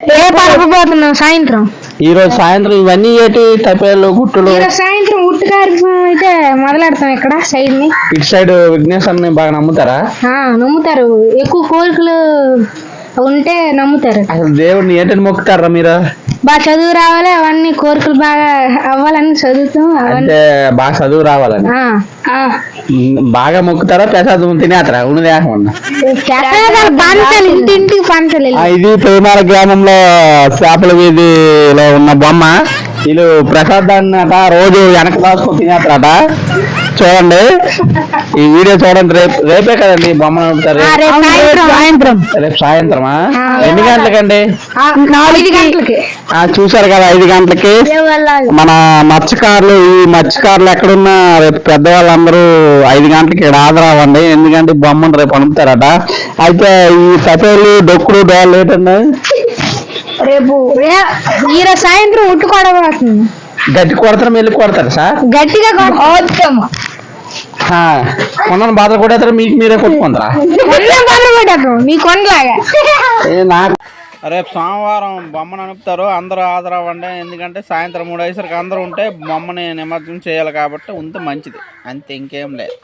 ఏ పరపబోతున్నాం సాయంత్రం? ఈ రోజు సాయంత్రం ఇవన్నీ ఏంటి తప్పేళ్ళు గుట్టులు? సాయంత్రం ఉట్టు కార్యక్రమం అయితే మొదలెడతాం ఇక్కడ సైడ్ని ఇటు సైడ్ విఘ్నేశ్వరుని బాగా నమ్ముతారా? నమ్ముతారు. ఎక్కువ కోరికలు ఉంటే నమ్ముతారు. అసలు దేవుడిని ఏంటని మొక్కుతారా మీరు? బాగా చదువు రావాలి అవన్నీ కోరికలు బాగా అవ్వాలని చదువుతాం అవన్నీ. అంటే బాగా చదువు రావాలని. ఆ, ఆ. ఉమ్, బాగా మొక్కుతారా ప్రసాదం తినేస్తారా? ఉన్నది ఏమన్నా ప్రసాదాలు పంచాలి ఇంటింటికి పంచాలి. ఆ, ఇది పెరుమాల గ్రామంలో చేపల వీధిలో ఉన్న బొమ్మ. వీళ్ళు ప్రసాదాన్ని అట రోజు వెనక దాచుకొని తినేస్తారట చూడండి. ఈ వీడియో చూడండి రేపు రేపే కదండి బొమ్మ నడుపుతారు సాయంత్రం. రేపు సాయంత్రమా. ఎన్ని గంటలకండి? నాలుగు గంటలకి ఆ, చూశారు కదా ఐదు గంటలకి. మన మత్స్యకారులు ఈ మత్స్యకారులు ఎక్కడున్నా రేపు పెద్దవాళ్ళందరూ ఐదు గంటలకి ఇక్కడ హాజరవ్వండి ఎందుకంటే బొమ్మను రేపు అణుపుతారట అయితే ఈ సఫేలు డొక్కుడు డోళ్ళు ఏంటండి? రేపు రే- ఈరోజు సాయంత్రం ఉట్టు కొడబోతుంది గట్టి కొడతారు వెళ్ళి కొడతారు సార్? గట్టిగా కొడతాము కొన్నాను బాధలు కొడతారు మీకు మీరే కొట్టుకుంటారా? పనులు కొట్టేద్దాం మీ కొండలాగా నాకు రేపు సోమవారం బొమ్మను అనుపుతారు అందరూ హాజరవ్వండి ఎందుకంటే సాయంత్రం మూడు అయ్యేసరికి అందరూ ఉంటే బొమ్మని నిమజ్జనం చేయాలి కాబట్టి ఉంటే మంచిది. అంతే ఇంకేం లేదు.